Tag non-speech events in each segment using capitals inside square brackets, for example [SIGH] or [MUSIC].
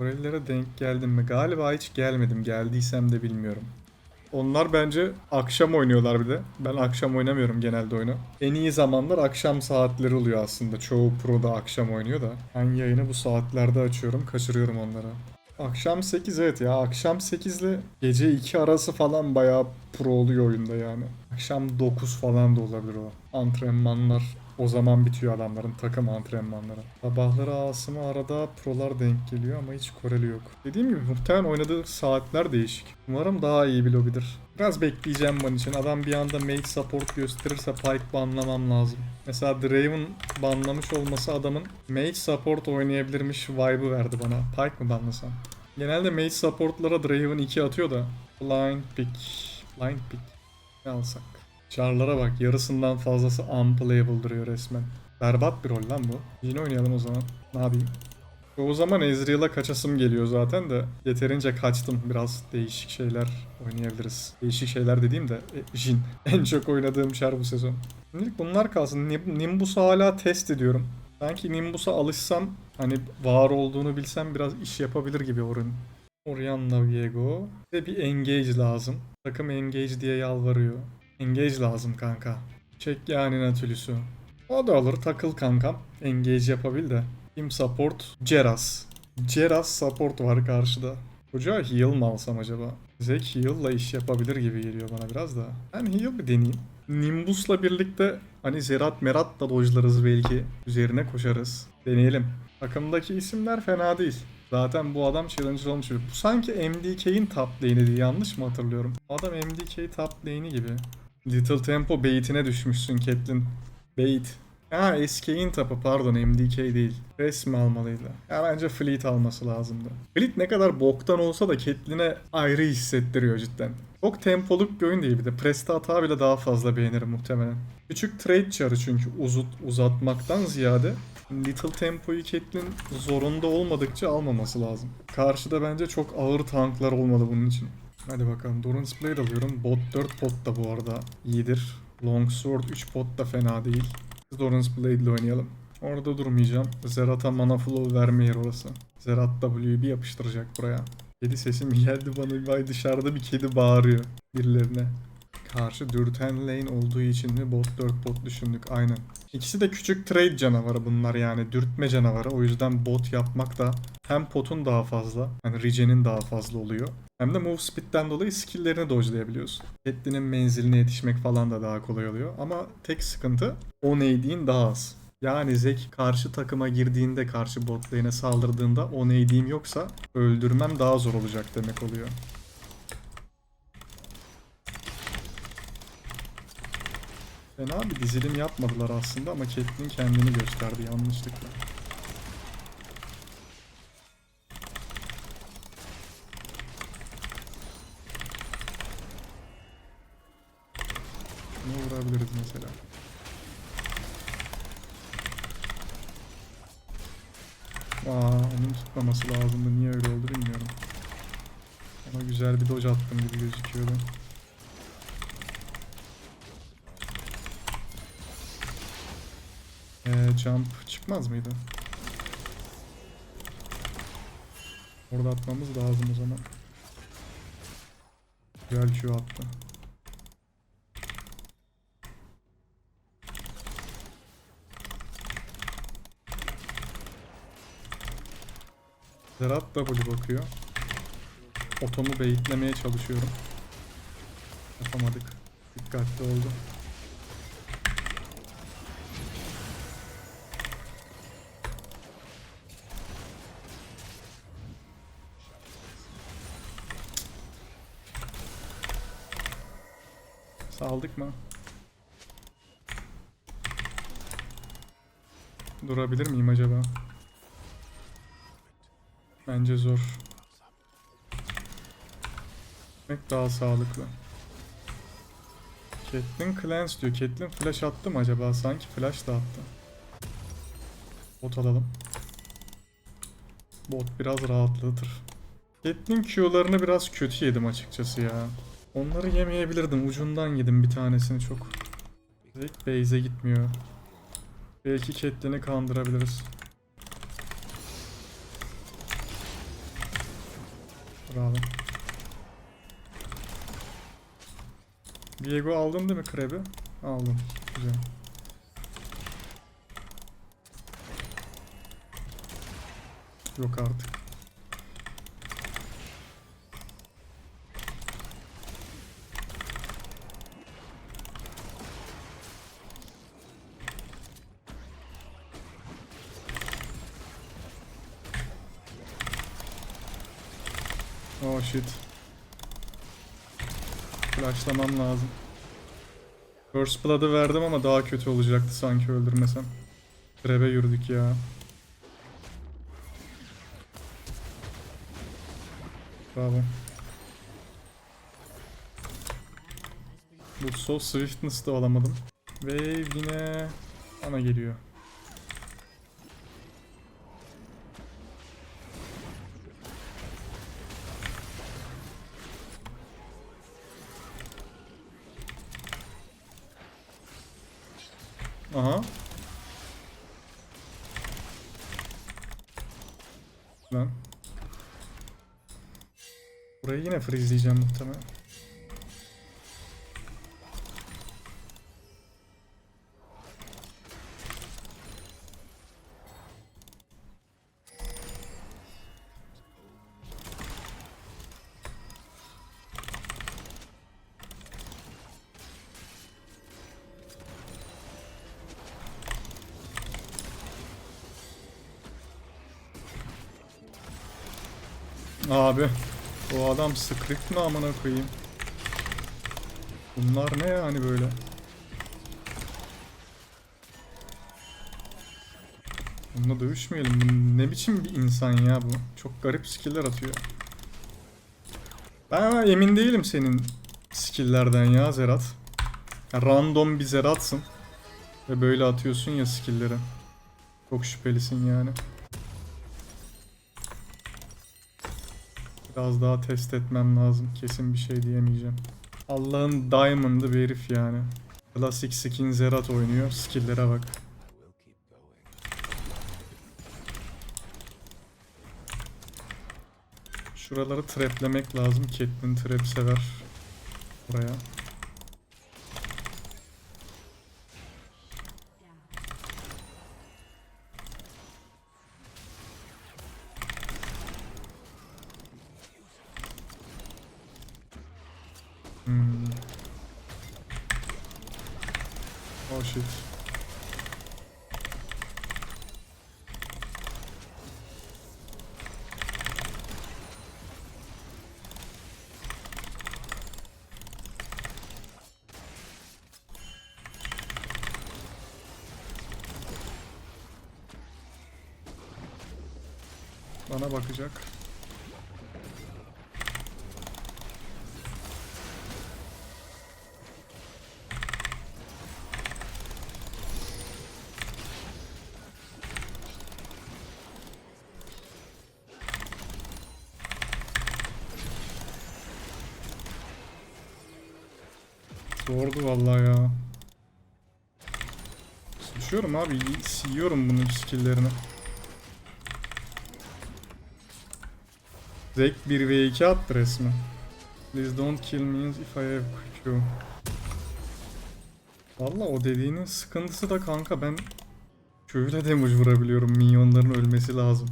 Korelilere denk geldim mi? Galiba hiç gelmedim. Geldiysem de bilmiyorum. Onlar bence akşam oynuyorlar bir de. Ben akşam oynamıyorum genelde oyunu. En iyi zamanlar akşam saatleri oluyor aslında. Çoğu pro da akşam oynuyor da. Ben yayını bu saatlerde açıyorum. Kaçırıyorum onları. Akşam 8 evet ya. Akşam 8 ile gece 2 arası falan bayağı pro oluyor oyunda yani. Akşam 9 falan da olabilir o. Antrenmanlar o zaman bitiyor adamların takım antrenmanları. Sabahları Asım'a arada prolar denk geliyor ama hiç Koreli yok. Dediğim gibi muhtemelen oynadığı saatler değişik. Umarım daha iyi bir lobidir. Biraz bekleyeceğim bunun için. Adam bir anda mage support gösterirse Pike banlamam lazım. Mesela Draven banlamış olması adamın mage support oynayabilirmiş vibe'ı verdi bana. Pike mi banlasam? Genelde mage supportlara Draven 2 atıyor da. Blind pick. Blind pick. Ne alsak? Char'lara bak yarısından fazlası unplayable duruyor resmen. Berbat bir rol lan bu. Yine oynayalım o zaman. Ne yapayım? O zaman Ezreal'a kaçasım geliyor zaten de yeterince kaçtım. Biraz değişik şeyler oynayabiliriz. Değişik şeyler dediğim de e, Jin. [LAUGHS] En çok oynadığım Char bu sezon. Şimdilik bunlar kalsın. Nim- Nimbus'u hala test ediyorum. Sanki Nimbus'a alışsam hani var olduğunu bilsem biraz iş yapabilir gibi oyun. Orianna Viego. Ve bir engage lazım. Takım engage diye yalvarıyor. Engage lazım kanka. Çek yani Natulus'u. O da olur takıl kankam. Engage yapabil de. Team support Ceras. Ceras support var karşıda. Hoca heal mı alsam acaba? Zek heal'la iş yapabilir gibi geliyor bana biraz da. Ben heal bir deneyeyim. Nimbus'la birlikte hani Zerat Merat da dojlarız belki. Üzerine koşarız. Deneyelim. Takımdaki isimler fena değil. Zaten bu adam challenger olmuş. Bu sanki MDK'in top lane'iydi. Yanlış mı hatırlıyorum? Adam MDK top lane'i gibi. Little Tempo bait'ine düşmüşsün Catelyn. Bait. Ha SK'in tapı pardon MDK değil. Resmi almalıydı. Ya bence Fleet alması lazımdı. Fleet ne kadar boktan olsa da Catelyn'e ayrı hissettiriyor cidden. Çok tempoluk bir oyun değil bir de. Presta hata bile daha fazla beğenirim muhtemelen. Küçük trade çarı çünkü uzut, uzatmaktan ziyade Little Tempo'yu Catelyn zorunda olmadıkça almaması lazım. Karşıda bence çok ağır tanklar olmalı bunun için. Hadi bakalım. Doran's Blade alıyorum. Bot 4 pot da bu arada iyidir. Longsword 3 pot da fena değil. Doran's Blade ile oynayalım. Orada durmayacağım. Zerat'a mana flow verme yer orası. Zerat W'yu bir yapıştıracak buraya. Kedi sesi mi geldi bana? Vay dışarıda bir kedi bağırıyor birilerine. Karşı dürten lane olduğu için mi bot 4 bot düşündük aynen. İkisi de küçük trade canavarı bunlar yani dürtme canavarı. O yüzden bot yapmak da hem potun daha fazla yani regen'in daha fazla oluyor. Hem de move speed'den dolayı skill'lerini dodge'layabiliyorsun. Catelyn'in menziline yetişmek falan da daha kolay oluyor. Ama tek sıkıntı o neydiğin daha az. Yani Zek karşı takıma girdiğinde karşı bot lane'e saldırdığında o neydiğim yoksa öldürmem daha zor olacak demek oluyor. Fena bir dizilim yapmadılar aslında ama Catelyn kendini gösterdi yanlışlıkla. Ne vurabiliriz mesela? Aa, onun tutmaması lazımdı. Niye öyle oldu bilmiyorum. Ama güzel bir dodge attım gibi gözüküyordu. Ee, jump çıkmaz mıydı? Orada atmamız lazım o zaman. Güzel Q attı. Zerat W bakıyor. Otomu beyitlemeye çalışıyorum. Yapamadık. Dikkatli oldu. Saldık mı? Durabilir miyim acaba? Bence zor. Gitmek daha sağlıklı. Catelyn cleanse diyor. Catelyn flash attı mı acaba? Sanki flash da attı. Bot alalım. Bot biraz rahatlatır. Catelyn Q'larını biraz kötü yedim açıkçası ya. Onları yemeyebilirdim. Ucundan yedim bir tanesini çok. Zek base'e gitmiyor. Belki Catelyn'i kandırabiliriz. Bravo. Diego aldın değil mi krebi? Aldım. Güzel. Yok artık. Oh shit. Flashlamam lazım. First Blood'ı verdim ama daha kötü olacaktı sanki öldürmesem. Grebe yürüdük ya. Bravo. Bu so Swiftness da alamadım. Ve yine bana geliyor. Yine freezleyeceğim muhtemelen. Abi. O adam script mi amına koyayım? Bunlar ne yani böyle? Bununla dövüşmeyelim. Ne biçim bir insan ya bu? Çok garip skill'ler atıyor. Ben ama emin değilim senin skill'lerden ya Zerat. Random bir Zerat'sın. Ve böyle atıyorsun ya skill'leri. Çok şüphelisin yani. Biraz daha test etmem lazım. Kesin bir şey diyemeyeceğim. Allah'ın diamond'ı bir herif yani. Klasik skin Zerat oynuyor. Skill'lere bak. Şuraları traplemek lazım. Caitlyn trap sever. Buraya. Hmm. Oh shit. Bana bakacak. Zordu vallahi ya. Düşüyorum abi. Yiyorum bunun skill'lerini. Zek 1v2 attı resmen. Please don't kill me if I have Q. Valla o dediğinin sıkıntısı da kanka ben Q'yla damage vurabiliyorum. Minyonların ölmesi lazım.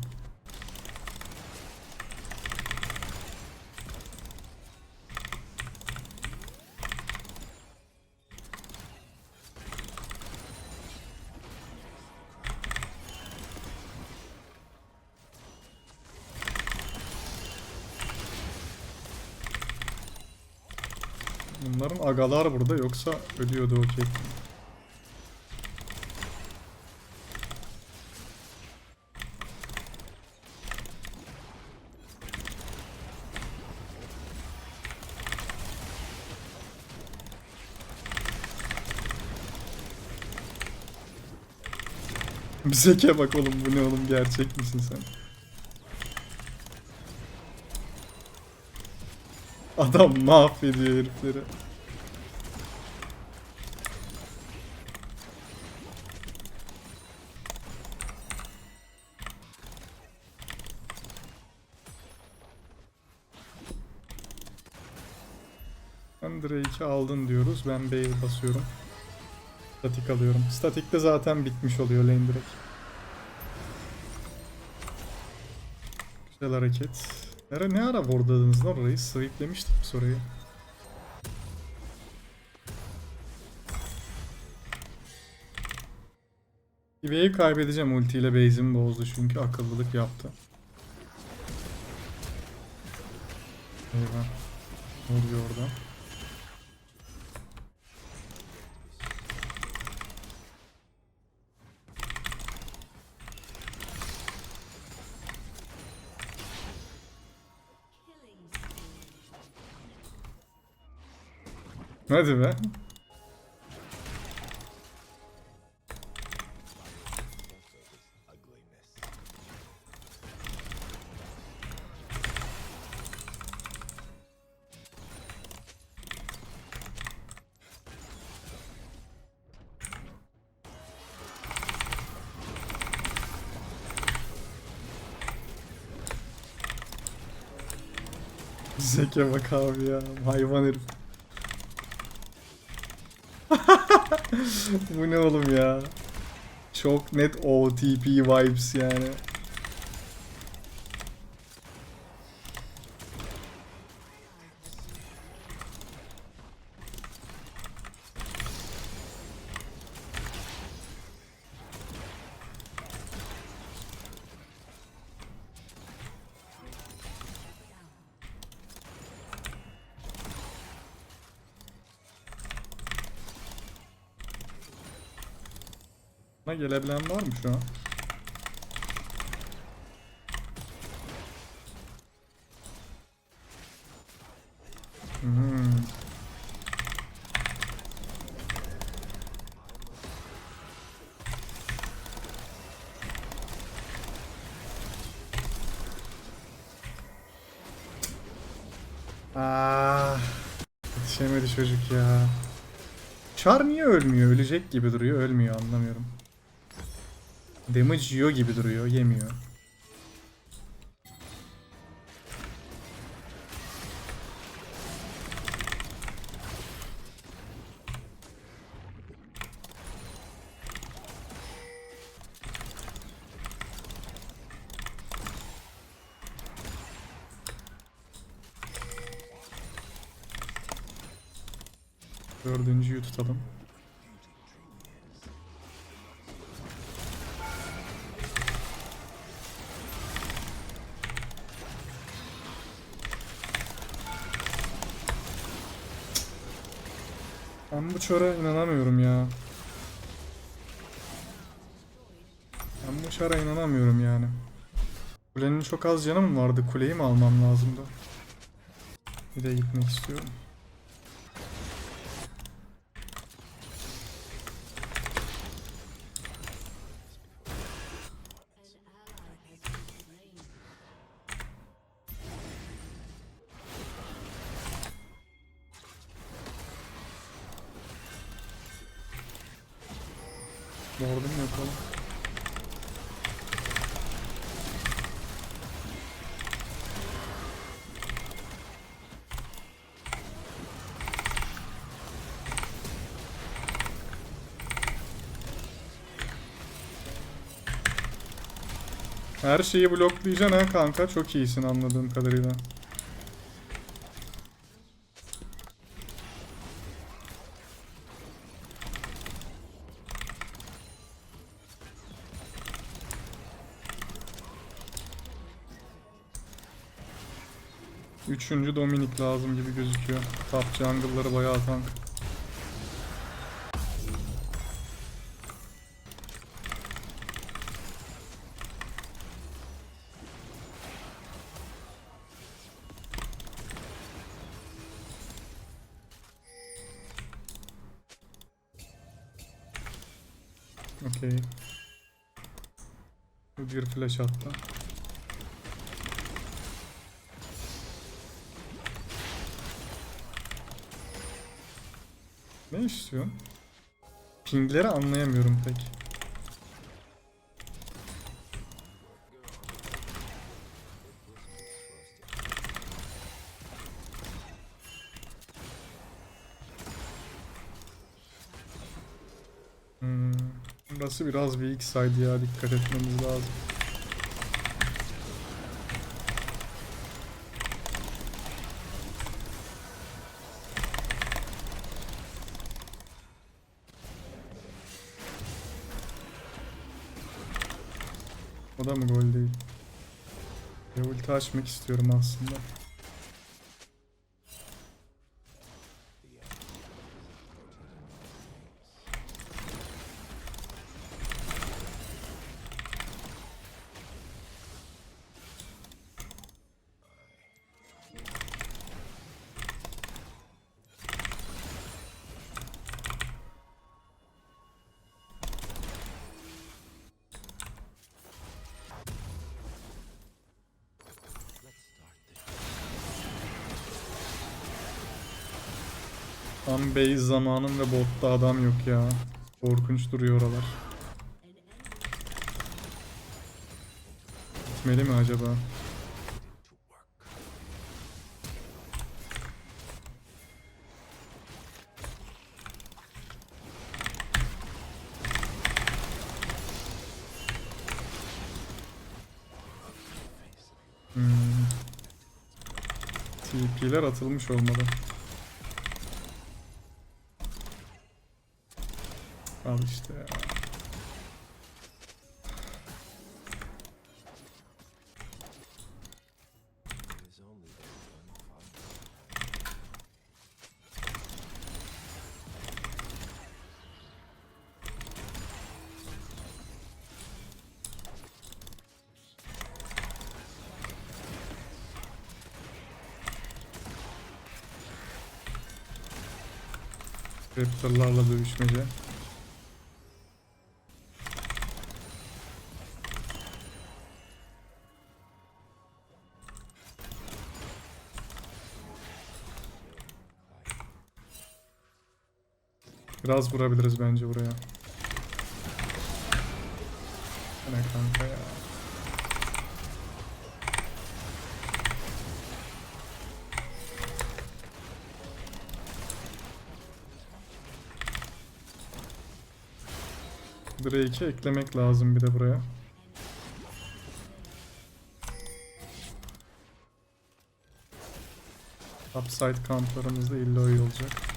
Agalar burada yoksa ölüyordu okey. [LAUGHS] Zeke bak oğlum bu ne oğlum gerçek misin sen? Adam mahvediyor herifleri. Drake'i aldın diyoruz. Ben base basıyorum. Statik alıyorum. Statikte zaten bitmiş oluyor lane direkt. Güzel hareket. Nere ne ara wardladınız lan orayı? Sweeplemiştik biz orayı. Ive'yi kaybedeceğim ultiyle base'imi bozdu çünkü akıllılık yaptı. Eyvah. Ne oluyor orada? Hadi be. Zeke bak abi ya. Hayvan herif. Bu ne oğlum ya? Çok net OTP vibes yani. Buna gelebilen var mı şu an? Hmm. Ah, yetişemedi çocuk ya. Char niye ölmüyor? Ölecek gibi duruyor. Ölmüyor anlamıyorum. Damage yiyor gibi duruyor. Yemiyor. Dördüncüyü tutalım. Bu çora inanamıyorum ya. Ben bu çora inanamıyorum yani. Kulenin çok az canı mı vardı? Kuleyi mi almam lazımdı? Bir de gitmek istiyorum. Lord'um yok oğlum. Her şeyi bloklayacaksın ha kanka. Çok iyisin anladığım kadarıyla. Üçüncü Dominik lazım gibi gözüküyor. Top jungle'ları bayağı tank. Okey. Bir flash attı. istiyor? Pingleri anlayamıyorum pek. Hmm, burası biraz weak side ya dikkat etmemiz lazım. Açmak istiyorum aslında. Tam base zamanım ve botta adam yok ya. Korkunç duruyor oralar. Gitmeli mi acaba? Hmm. TP'ler atılmış olmalı. Al işte ya. Raptor'larla dövüşmece. Biraz vurabiliriz bence buraya. Ne kanka ya. Drake'i eklemek lazım bir de buraya. Upside kamplarımızda illa iyi olacak.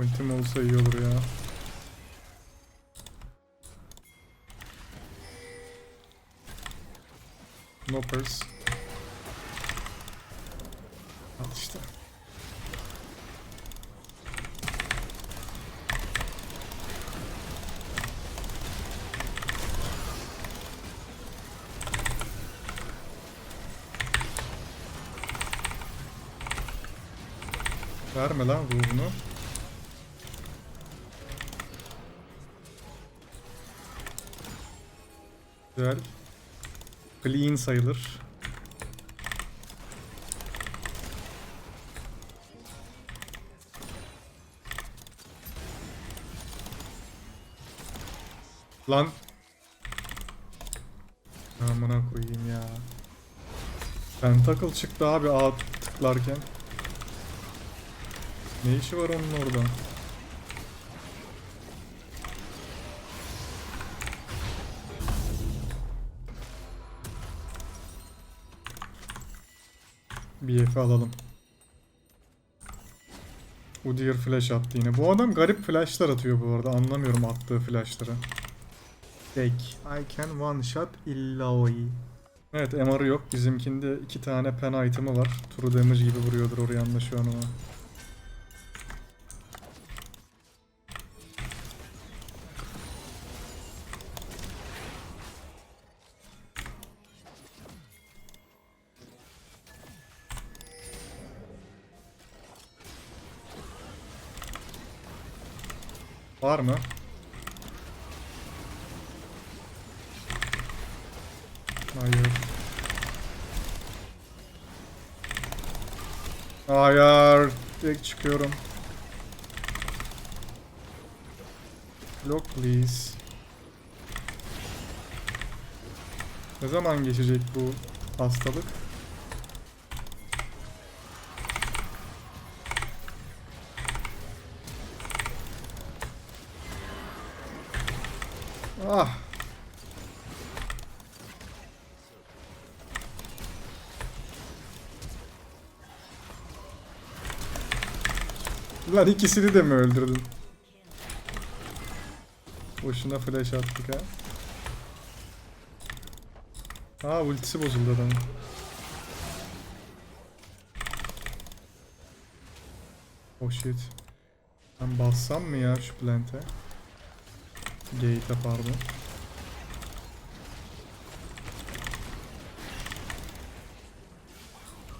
Ultim olsa iyi olur ya. Noppers. Al işte. Verme lan ruhunu. Güzel. Clean sayılır. Lan. Amına koyayım ya. Pentacle çıktı abi A tıklarken. Ne işi var onun orada? BF'i alalım. Udyr flash attı yine. Bu adam garip flashlar atıyor bu arada. Anlamıyorum attığı flashları. Tek. I can one shot illa o iyi. Evet MR'ı yok. Bizimkinde iki tane pen item'ı var. True damage gibi vuruyordur oraya anlaşıyor ama. Var mı? Hayır. Hayır. Direkt çıkıyorum. Block please. Ne zaman geçecek bu hastalık? Ah. Lan ikisini de mi öldürdün? Boşuna flash attık ha. Aa ultisi bozuldu adamın. Oh shit. Ben bassam mı ya şu plant'e? Gate'e pardon.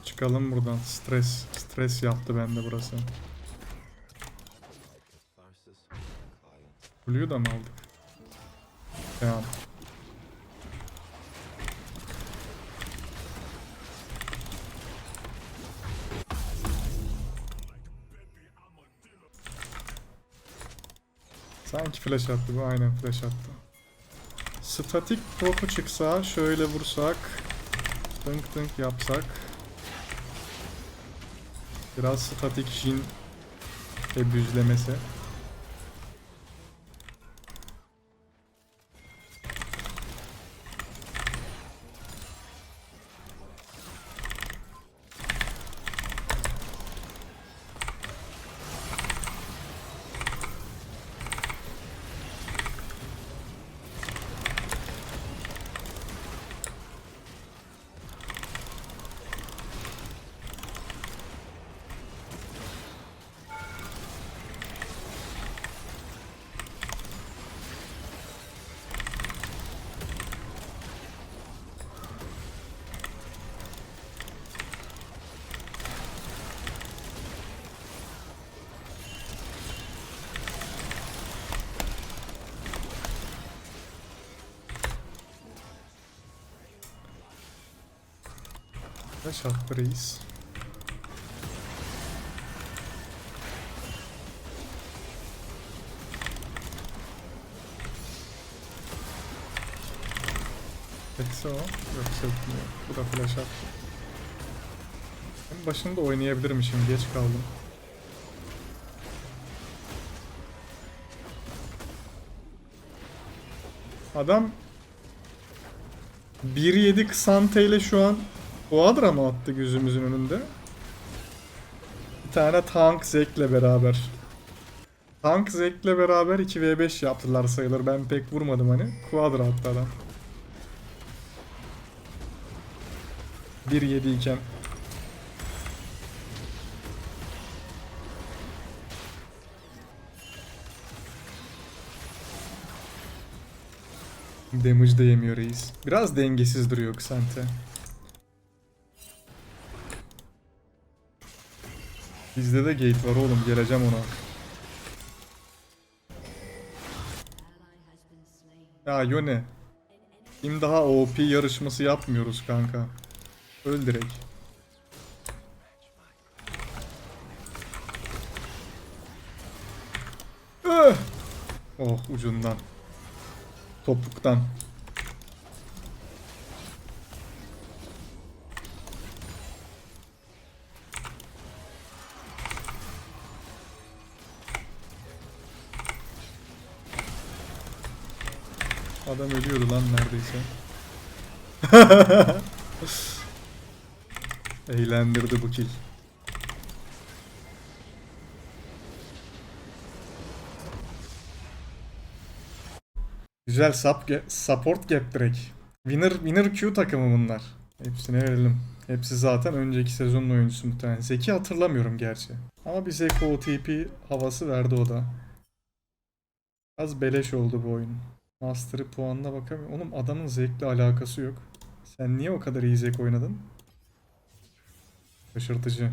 Çıkalım buradan. Stres. Stres yaptı bende burası. Blue'yu da mı aldık? Tamam. Sanki flash attı bu aynen flash attı. Statik propu çıksa şöyle vursak tınk tınk yapsak biraz statik jin ebüzlemesi. Flash attı reis. Eksi o. Yok. Bu da flash attı. Ben başında oynayabilirmişim. Geç kaldım. Adam 1.7 Kısante ile şu an Quadra mı attı gözümüzün önünde? Bir tane Tank Zek'le beraber. Tank Zek'le beraber 2v5 yaptılar sayılır. Ben pek vurmadım hani. Quadra attı adam. 1.7 iken. Damage de yemiyor reis. Biraz dengesiz duruyor Kısante. Bizde de gate var oğlum geleceğim ona. Ya Yone. Kim daha OP yarışması yapmıyoruz kanka. Öl direkt. Oh ucundan. Topuktan. Adam ölüyordu lan neredeyse. [LAUGHS] Eğlendirdi bu kill. Güzel sap support gap direkt. Winner, winner Q takımı bunlar. Hepsine verelim. Hepsi zaten önceki sezonun oyuncusu muhtemelen. Zeki hatırlamıyorum gerçi. Ama bir Zeki OTP havası verdi o da. Az beleş oldu bu oyun. Master'ı puanına bakamıyorum. Oğlum adamın zevkle alakası yok. Sen niye o kadar iyi zevk oynadın? Şaşırtıcı.